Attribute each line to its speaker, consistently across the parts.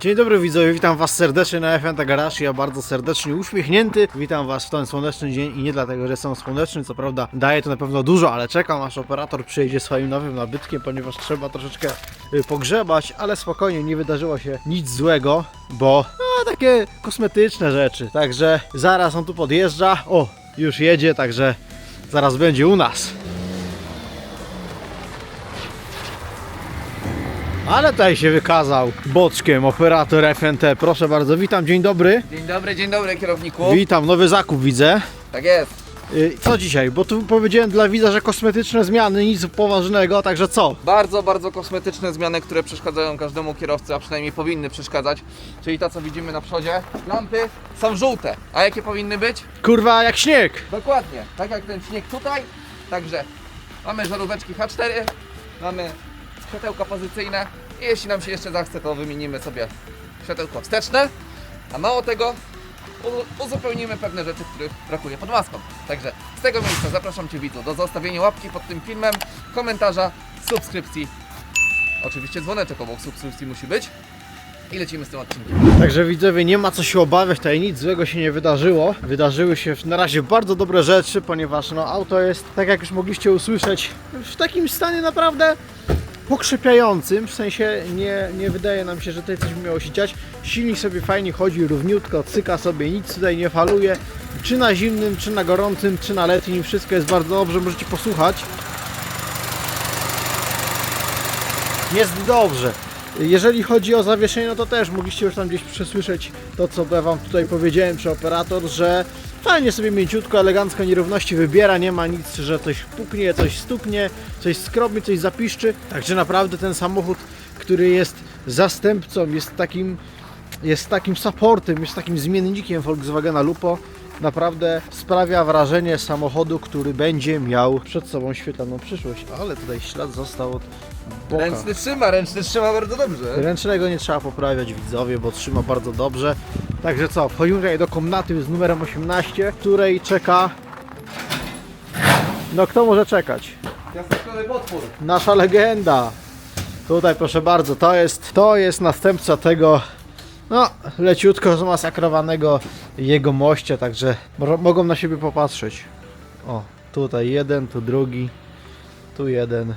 Speaker 1: Dzień dobry widzowie, witam was serdecznie na FNT Garage. Ja bardzo serdecznie uśmiechnięty. Witam was w ten słoneczny dzień i nie dlatego, że są słoneczny, co prawda daje to na pewno dużo, ale czekam aż operator przyjedzie swoim nowym nabytkiem, ponieważ trzeba troszeczkę y, pogrzebać, ale spokojnie, nie wydarzyło się nic złego, bo no, takie kosmetyczne rzeczy. Także zaraz on tu podjeżdża. O, już jedzie, także zaraz będzie u nas. Ale tutaj się wykazał boczkiem operator FNT. Proszę bardzo, witam, dzień dobry.
Speaker 2: Dzień dobry, dzień dobry kierowniku.
Speaker 1: Witam, nowy zakup widzę.
Speaker 2: Tak jest.
Speaker 1: Y, Co dzisiaj? Bo tu powiedziałem dla widza, że kosmetyczne zmiany, nic poważnego, także co?
Speaker 2: Bardzo, bardzo kosmetyczne zmiany, które przeszkadzają każdemu kierowcy, a przynajmniej powinny przeszkadzać. Czyli to, co widzimy na przodzie. Lampy są żółte. A jakie powinny być?
Speaker 1: Kurwa, jak śnieg!
Speaker 2: Dokładnie. Tak jak ten śnieg tutaj. Także mamy żaróweczki H4, mamy światełka pozycyjne i jeśli nam się jeszcze zachce, to wymienimy sobie światełko wsteczne. A mało tego, uzupełnimy pewne rzeczy, których brakuje pod maską. Także z tego miejsca zapraszam Cię widzu do zostawienia łapki pod tym filmem, komentarza, subskrypcji. Oczywiście dzwoneczek obok subskrypcji musi być. I lecimy z tym odcinkiem.
Speaker 1: Także widzowie, nie ma co się obawiać, tutaj nic złego się nie wydarzyło. Wydarzyły się na razie bardzo dobre rzeczy, ponieważ no, auto jest, tak jak już mogliście usłyszeć, w takim stanie naprawdę pokrzepiającym, w sensie nie, nie wydaje nam się, że tutaj coś miało się dziać. Silnik sobie fajnie chodzi, równiutko, cyka sobie, nic tutaj nie faluje. Czy na zimnym, czy na gorącym, czy na letnim, wszystko jest bardzo dobrze, możecie posłuchać. Jest dobrze. Jeżeli chodzi o zawieszenie, no to też mogliście już tam gdzieś przesłyszeć to, co ja Wam tutaj powiedziałem, czy operator, że fajnie sobie mięciutko, elegancko nierówności wybiera, nie ma nic, że coś puknie, coś stuknie, coś skrobnie, coś zapiszczy. Także naprawdę ten samochód, który jest zastępcą, jest takim, jest takim supportem, jest takim zmiennikiem Volkswagena Lupo, naprawdę sprawia wrażenie samochodu, który będzie miał przed sobą świetlaną przyszłość. Ale tutaj ślad został od boka.
Speaker 2: Ręczny trzyma, ręczny trzyma bardzo dobrze.
Speaker 1: Ręcznego nie trzeba poprawiać widzowie, bo trzyma bardzo dobrze. Także co, wchodzimy tutaj do komnaty z numerem 18, w której czeka... No kto może czekać?
Speaker 2: Piaskowy potwór.
Speaker 1: Nasza legenda. Tutaj proszę bardzo, to jest, to jest następca tego no, leciutko zmasakrowanego jego mościa, także mo- mogą na siebie popatrzeć. O, tutaj jeden, tu drugi, tu jeden,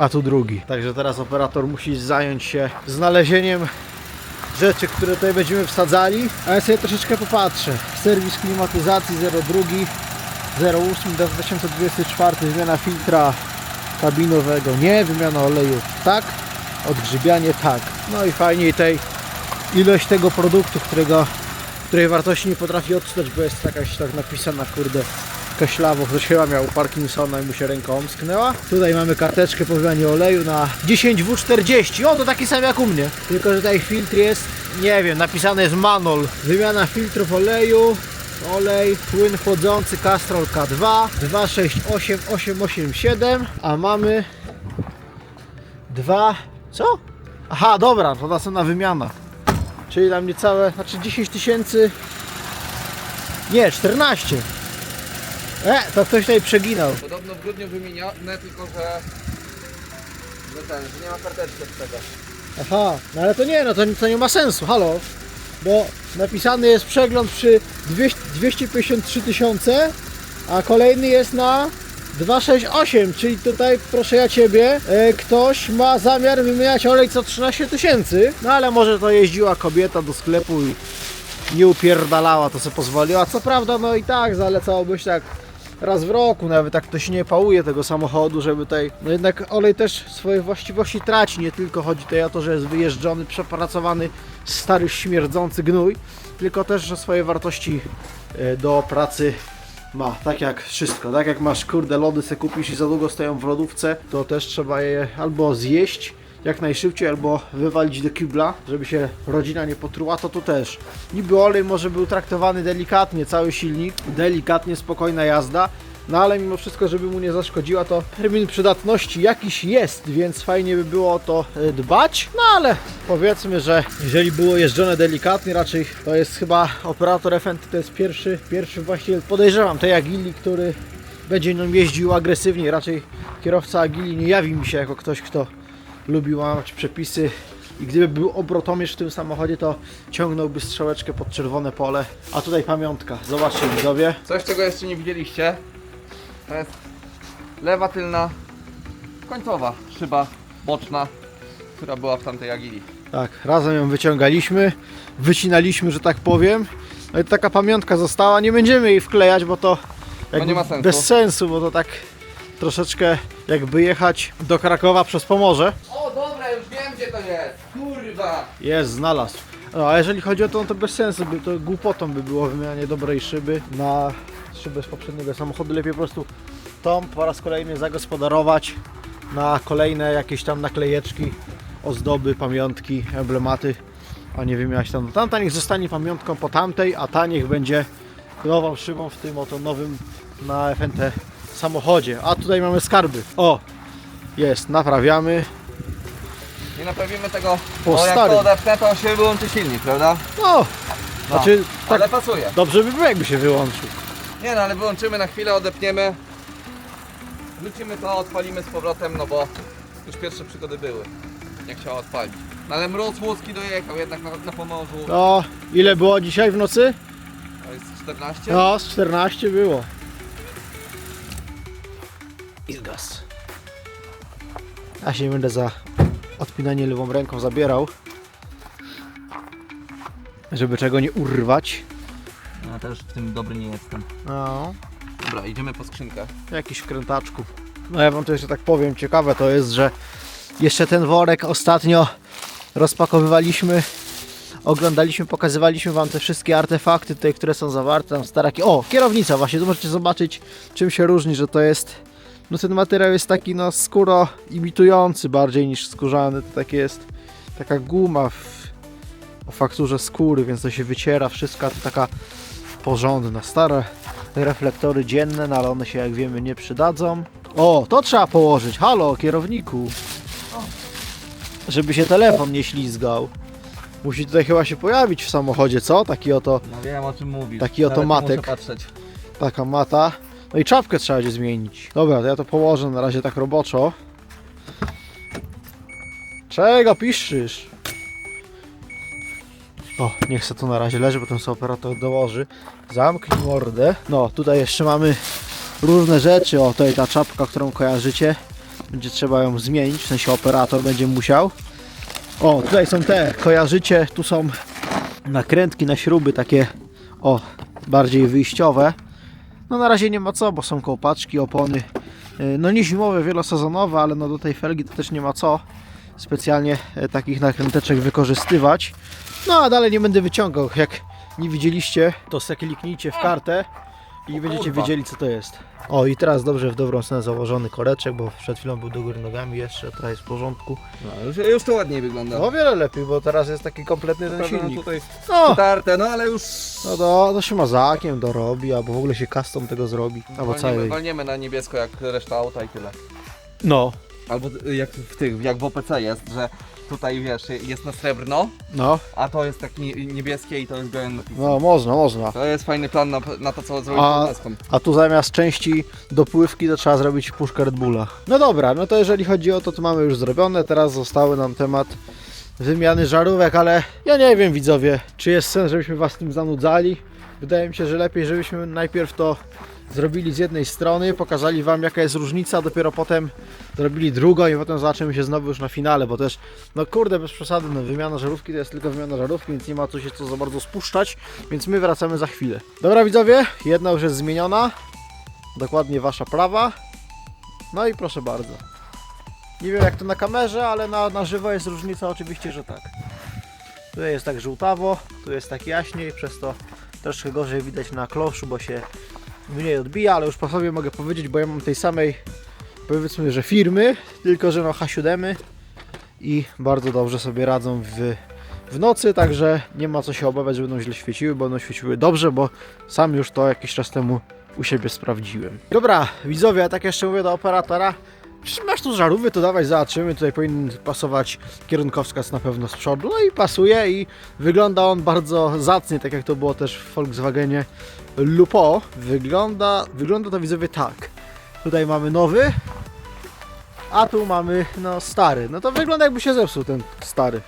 Speaker 1: a tu drugi. Także teraz operator musi zająć się znalezieniem rzeczy, które tutaj będziemy wsadzali, a ja sobie troszeczkę popatrzę. Serwis klimatyzacji 02, 08 2024, zmiana filtra kabinowego, nie, wymiana oleju, tak, odgrzybianie, tak. No i fajniej tej ilość tego produktu, którego, której wartości nie potrafi odczytać, bo jest jakaś tak napisana, kurde, koślawo, ktoś chyba miał Parkinsona i mu się ręka omsknęła. Tutaj mamy karteczkę po wymianie oleju na 10W40, o to taki sam jak u mnie, tylko że tutaj filtr jest, nie wiem, napisane jest Manol. Wymiana filtrów oleju, olej, płyn chłodzący Castrol K2 268887, a mamy dwa, co? Aha, dobra, to następna wymiana. Czyli tam niecałe, znaczy 10 tysięcy, nie, 14. E, to ktoś tutaj przeginał.
Speaker 2: Podobno w grudniu wymienione, tylko że... Że ten, że nie ma karteczki od tego.
Speaker 1: Aha, no ale to nie, no to, to nie ma sensu, halo. Bo napisany jest przegląd przy 200, 253 tysiące, a kolejny jest na 268, czyli tutaj proszę ja Ciebie, e, ktoś ma zamiar wymieniać olej co 13 tysięcy, no ale może to jeździła kobieta do sklepu i nie upierdalała, to co pozwoliła, co prawda no i tak zalecałobyś tak raz w roku, nawet jak ktoś nie pałuje tego samochodu, żeby tutaj, no jednak olej też swoje właściwości traci, nie tylko chodzi tutaj o to, że jest wyjeżdżony, przepracowany, stary, śmierdzący gnój, tylko też, że swoje wartości e, do pracy ma, tak jak wszystko, tak jak masz kurde lody se kupisz i za długo stoją w lodówce, to też trzeba je albo zjeść jak najszybciej, albo wywalić do kibla, żeby się rodzina nie potruła, to tu też. Niby olej może był traktowany delikatnie, cały silnik, delikatnie, spokojna jazda, no ale mimo wszystko, żeby mu nie zaszkodziła, to termin przydatności jakiś jest, więc fajnie by było o to e, dbać. No ale powiedzmy, że jeżeli było jeżdżone delikatnie, raczej to jest chyba operator FNT, to jest pierwszy, pierwszy właściciel, podejrzewam, tej Agili, który będzie nią jeździł agresywnie. Raczej kierowca Agili nie jawi mi się jako ktoś, kto lubi łamać przepisy i gdyby był obrotomierz w tym samochodzie, to ciągnąłby strzałeczkę pod czerwone pole. A tutaj pamiątka, zobaczcie widzowie.
Speaker 2: Coś, czego jeszcze nie widzieliście, to jest lewa tylna końcowa szyba boczna, która była w tamtej Agili.
Speaker 1: Tak, razem ją wyciągaliśmy, wycinaliśmy, że tak powiem. No i taka pamiątka została, nie będziemy jej wklejać, bo to jakby
Speaker 2: nie ma sensu.
Speaker 1: bez sensu, bo to tak troszeczkę jakby jechać do Krakowa przez Pomorze.
Speaker 2: O dobra, już wiem gdzie to jest! Kurwa!
Speaker 1: Jest, znalazł. No, a jeżeli chodzi o to, no to bez sensu, by to głupotą by było wymianie dobrej szyby na szybę z poprzedniego samochodu. Lepiej po prostu tą po raz kolejny zagospodarować na kolejne jakieś tam naklejeczki, ozdoby, pamiątki, emblematy, a nie wymieniać tam. Tamta niech zostanie pamiątką po tamtej, a ta niech będzie nową szybą w tym oto nowym na FNT samochodzie. A tutaj mamy skarby. O, jest, naprawiamy.
Speaker 2: Nie naprawimy tego,
Speaker 1: Po
Speaker 2: bo jak
Speaker 1: starym.
Speaker 2: to odepnę, to się wyłączy silnik, prawda?
Speaker 1: No,
Speaker 2: No,
Speaker 1: znaczy tak
Speaker 2: Ale pasuje.
Speaker 1: dobrze by było jakby się wyłączył.
Speaker 2: Nie no, ale wyłączymy na chwilę, odepniemy. Wrócimy to, odpalimy z powrotem, no bo już pierwsze przygody były. Jak chciała odpalić. No ale mróz łuski dojechał jednak na, na Pomorzu.
Speaker 1: No, ile było dzisiaj w nocy?
Speaker 2: To jest 14?
Speaker 1: No, z 14 było. I zgas. Ja się nie będę za odpinanie lewą ręką zabierał. Żeby czego nie urwać.
Speaker 2: Ja też w tym dobry nie jestem.
Speaker 1: No,
Speaker 2: Dobra, idziemy po skrzynkę.
Speaker 1: jakiś wkrętaczku. No ja wam to jeszcze tak powiem, ciekawe to jest, że jeszcze ten worek ostatnio rozpakowywaliśmy, oglądaliśmy, pokazywaliśmy wam te wszystkie artefakty tutaj, które są zawarte, tam stara... O, kierownica właśnie, tu możecie zobaczyć czym się różni, że to jest no ten materiał jest taki no skóro imitujący bardziej niż skórzany, to takie jest taka guma w, o fakturze skóry, więc to się wyciera wszystko, to taka porządna, stare reflektory dzienne, no ale one się jak wiemy nie przydadzą. O, to trzeba położyć, halo kierowniku, żeby się telefon nie ślizgał. Musi tutaj chyba się pojawić w samochodzie, co? Taki oto,
Speaker 2: No wiem o czym mówisz.
Speaker 1: Taki oto
Speaker 2: Nawet
Speaker 1: matek.
Speaker 2: Muszę patrzeć.
Speaker 1: taka mata. No i czapkę trzeba będzie zmienić. Dobra, to ja to położę na razie tak roboczo. Czego piszczysz? O, niech se tu na razie leży, potem sobie operator dołoży. Zamknij mordę. No, tutaj jeszcze mamy różne rzeczy. O, tutaj ta czapka, którą kojarzycie. Będzie trzeba ją zmienić, w sensie operator będzie musiał. O, tutaj są te, kojarzycie, tu są nakrętki na śruby takie, o, bardziej wyjściowe. No na razie nie ma co, bo są kołpaczki, opony. Yy, No nie zimowe, wielosezonowe, ale no do tej felgi to też nie ma co specjalnie e, takich nakręteczek wykorzystywać. No a dalej nie będę wyciągał. Jak nie widzieliście, to se kliknijcie w kartę i będziecie
Speaker 2: kurwa.
Speaker 1: wiedzieli co to jest. O i teraz dobrze w dobrą stronę założony koreczek, bo przed chwilą był do góry nogami jeszcze, teraz jest w porządku.
Speaker 2: No, już, już to ładniej wygląda.
Speaker 1: No o wiele lepiej, bo teraz jest taki kompletny ten
Speaker 2: Prawda, no
Speaker 1: silnik.
Speaker 2: tutaj
Speaker 1: No,
Speaker 2: tarte, no ale już...
Speaker 1: no to, to się mazakiem dorobi, albo w ogóle się custom tego zrobi. Albo
Speaker 2: Walniemy,
Speaker 1: całej.
Speaker 2: walniemy na niebiesko jak reszta auta i tyle.
Speaker 1: No,
Speaker 2: Albo y, jak w tych, jak w OPC jest, że tutaj wiesz, jest na srebrno,
Speaker 1: no,
Speaker 2: a to jest taki niebieskie i to jest napisem.
Speaker 1: no można, można.
Speaker 2: To jest fajny plan na, na to, co zrobić
Speaker 1: A-
Speaker 2: deską.
Speaker 1: A tu zamiast części dopływki to trzeba zrobić puszkę Red Bulla. No dobra, no to jeżeli chodzi o to, to mamy już zrobione. Teraz zostały nam temat wymiany żarówek, ale ja nie wiem widzowie, czy jest sens, żebyśmy was tym zanudzali. Wydaje mi się, że lepiej, żebyśmy najpierw to zrobili z jednej strony, pokazali wam jaka jest różnica, dopiero potem zrobili drugą i potem zobaczymy się znowu już na finale, bo też, no kurde, bez przesady, no wymiana żarówki to jest tylko wymiana żarówki, więc nie ma co się co za bardzo spuszczać, więc my wracamy za chwilę. Dobra widzowie, jedna już jest zmieniona, dokładnie wasza prawa. No i proszę bardzo. Nie wiem jak to na kamerze, ale na, na żywo jest różnica oczywiście, że tak. Tu jest tak żółtawo, tu jest tak jaśniej, przez to troszkę gorzej widać na kloszu, bo się mniej odbija, ale już po sobie mogę powiedzieć, bo ja mam tej samej powiedzmy, że firmy, tylko że no H7 i bardzo dobrze sobie radzą w, w nocy, także nie ma co się obawiać, że będą źle świeciły, bo będą świeciły dobrze, bo sam już to jakiś czas temu u siebie sprawdziłem. Dobra, widzowie, ja tak jeszcze mówię do operatora. Masz tu żarówy, to dawaj zobaczymy. Tutaj powinien pasować kierunkowskaz na pewno z przodu. No i pasuje i wygląda on bardzo zacnie, tak jak to było też w Volkswagenie Lupo. Wygląda, wygląda to widzowie tak. Tutaj mamy nowy, a tu mamy no stary. No to wygląda jakby się zepsuł ten stary.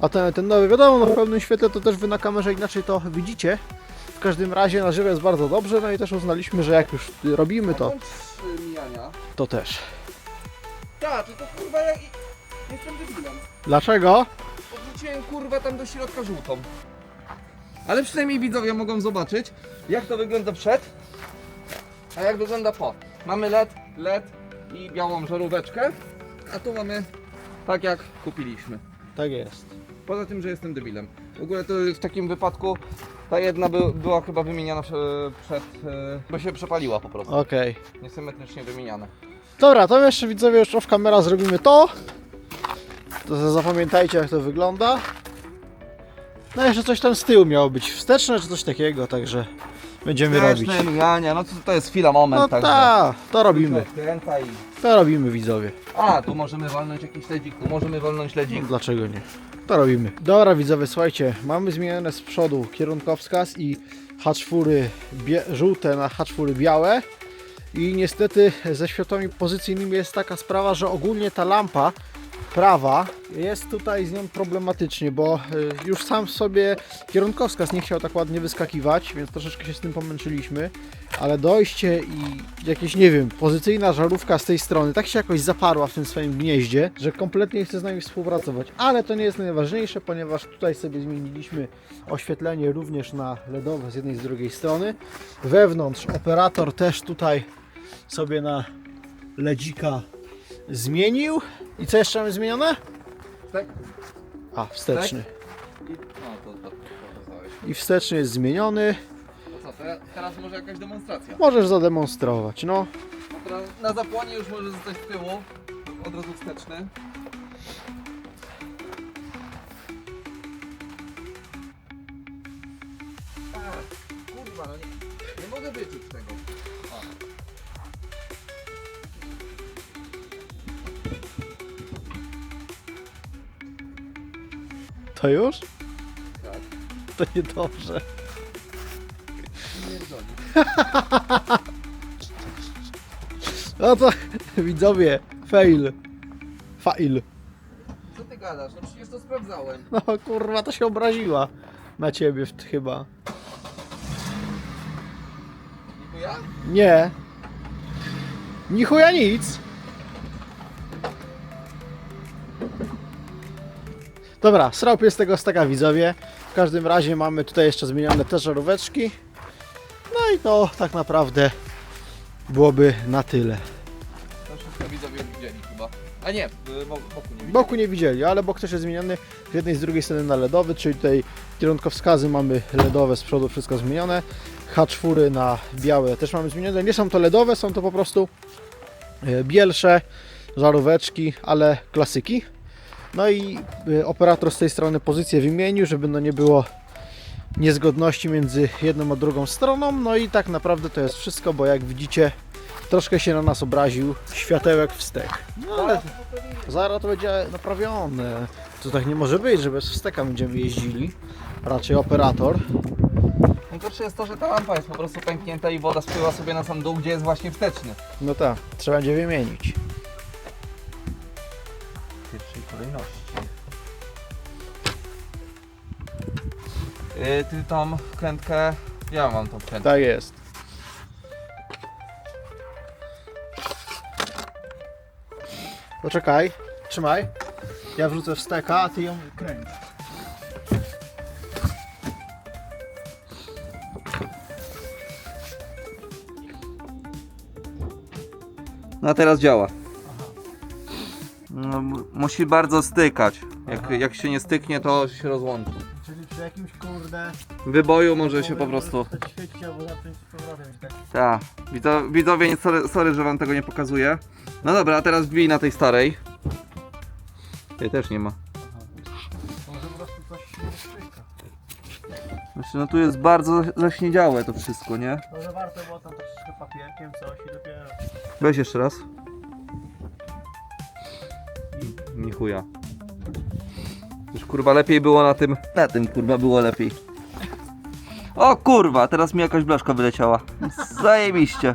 Speaker 1: A ten, ten nowy, wiadomo, no w pełnym świetle to też wy na kamerze inaczej to widzicie. W każdym razie na żywo jest bardzo dobrze, no i też uznaliśmy, że jak już robimy to,
Speaker 2: y,
Speaker 1: to też.
Speaker 2: Tak, to kurwa ja i- jestem debilem.
Speaker 1: Dlaczego?
Speaker 2: Odrzuciłem kurwa tam do środka żółtą. Ale przynajmniej widzowie mogą zobaczyć, jak to wygląda przed, a jak wygląda po. Mamy LED, LED i białą żaróweczkę, a tu mamy tak jak kupiliśmy.
Speaker 1: Tak jest.
Speaker 2: Poza tym, że jestem debilem. W ogóle to w takim wypadku ta jedna by, była chyba wymieniana prze- przed, e, bo się przepaliła po prostu.
Speaker 1: Okej.
Speaker 2: Niesymetrycznie wymieniana.
Speaker 1: Dobra, to jeszcze widzowie już off kamera zrobimy to. To zapamiętajcie jak to wygląda. No jeszcze coś tam z tyłu miało być wsteczne czy coś takiego, także będziemy robić.
Speaker 2: Wsteczne no to, to jest chwila, moment.
Speaker 1: No
Speaker 2: także.
Speaker 1: tak, to robimy.
Speaker 2: Kręca i...
Speaker 1: To robimy widzowie.
Speaker 2: A, tu możemy walnąć jakiś ledzik, tu możemy walnąć ledzik.
Speaker 1: No, dlaczego nie? To robimy. Dobra widzowie, słuchajcie, mamy zmienione z przodu kierunkowskaz i haczfury bie- żółte na haczfury białe. I niestety ze światłami pozycyjnymi jest taka sprawa, że ogólnie ta lampa prawa jest tutaj z nią problematycznie, bo y, już sam sobie kierunkowskaz nie chciał tak ładnie wyskakiwać, więc troszeczkę się z tym pomęczyliśmy, ale dojście i jakieś, nie wiem, pozycyjna żarówka z tej strony tak się jakoś zaparła w tym swoim gnieździe, że kompletnie nie chce z nami współpracować, ale to nie jest najważniejsze, ponieważ tutaj sobie zmieniliśmy oświetlenie również na LEDowe z jednej i z drugiej strony. Wewnątrz operator też tutaj sobie na ledzika zmienił. I co jeszcze mamy zmienione?
Speaker 2: Tak?
Speaker 1: A, wsteczny.
Speaker 2: I, no to, to, to pokazałeś.
Speaker 1: I wsteczny jest zmieniony.
Speaker 2: To co, te, teraz może jakaś demonstracja.
Speaker 1: Możesz zademonstrować, no.
Speaker 2: Dobra, Na zapłonie już może zostać z tyłu, od razu wsteczny.
Speaker 1: To już?
Speaker 2: Tak.
Speaker 1: To niedobrze. No to widzowie, fail. Fail.
Speaker 2: Co ty gadasz? No przecież to sprawdzałem.
Speaker 1: No kurwa, to się obraziła na ciebie w- chyba.
Speaker 2: Ja?
Speaker 1: Nie. Ni chuja nic. Dobra, srał jest tego staka widzowie. W każdym razie mamy tutaj jeszcze zmienione te żaróweczki. No i to tak naprawdę byłoby na tyle.
Speaker 2: To wszystko widzowie już widzieli chyba. A nie, bo- boku nie widzieli.
Speaker 1: Boku nie widzieli, ale bok też jest zmieniony z jednej i z drugiej strony na LEDowy, czyli tutaj kierunkowskazy mamy LEDowe, z przodu wszystko zmienione. H4 na białe też mamy zmienione. Nie są to LEDowe, są to po prostu e, bielsze żaróweczki, ale klasyki. No i e, operator z tej strony pozycję wymienił, żeby no nie było niezgodności między jedną a drugą stroną. No i tak naprawdę to jest wszystko, bo jak widzicie troszkę się na nas obraził światełek wstek. No ale Zaraz to będzie naprawione. To tak nie może być, że bez wsteka będziemy jeździli. Raczej operator.
Speaker 2: Najgorsze jest to, że ta lampa jest po prostu pęknięta i woda spływa sobie na sam dół, gdzie jest właśnie wsteczny.
Speaker 1: No tak, trzeba będzie wymienić.
Speaker 2: W pierwszej kolejności. Yy, ty tą wkrętkę... Ja mam tą wkrętkę.
Speaker 1: Tak jest. Poczekaj, trzymaj. Ja wrzucę wsteka, a ty ją kręć.
Speaker 2: No a teraz działa. No, mu- musi bardzo stykać. Jak,
Speaker 1: Aha.
Speaker 2: jak się nie styknie, to się rozłączy.
Speaker 1: Czyli przy jakimś kurde...
Speaker 2: Wyboju może się po prostu...
Speaker 1: świecić albo zacząć z powrotem. Tak.
Speaker 2: Tak. Widzo, widzowie, nie- sorry, sorry, że wam tego nie pokazuję. No dobra, a teraz wbij na tej starej. Tej też nie ma.
Speaker 1: Może po prostu coś się nie szczyka.
Speaker 2: Znaczy, no tu jest bardzo zaśniedziałe to wszystko, nie?
Speaker 1: Może warto było tam troszeczkę papierkiem coś i dopiero...
Speaker 2: Weź jeszcze raz. Nie chuja. Już kurwa lepiej było na tym. Na tym kurwa było lepiej. O kurwa, teraz mi jakaś blaszka wyleciała. Zajebiście.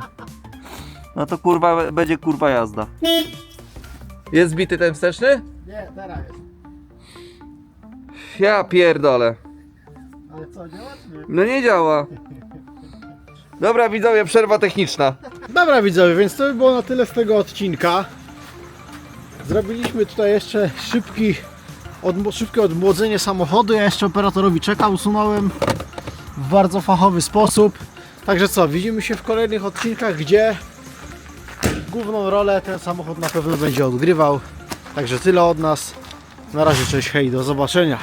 Speaker 2: No to kurwa będzie kurwa jazda. Jest zbity ten wsteczny?
Speaker 1: Nie, teraz jest.
Speaker 2: Ja pierdolę.
Speaker 1: Ale co, działa czy nie?
Speaker 2: No nie działa. Dobra widzowie, przerwa techniczna.
Speaker 1: Dobra widzowie, więc to by było na tyle z tego odcinka. Zrobiliśmy tutaj jeszcze szybki, szybkie odmłodzenie samochodu. Ja jeszcze operatorowi czeka usunąłem w bardzo fachowy sposób. Także co, widzimy się w kolejnych odcinkach, gdzie główną rolę ten samochód na pewno będzie odgrywał. Także tyle od nas. Na razie cześć, hej, do zobaczenia.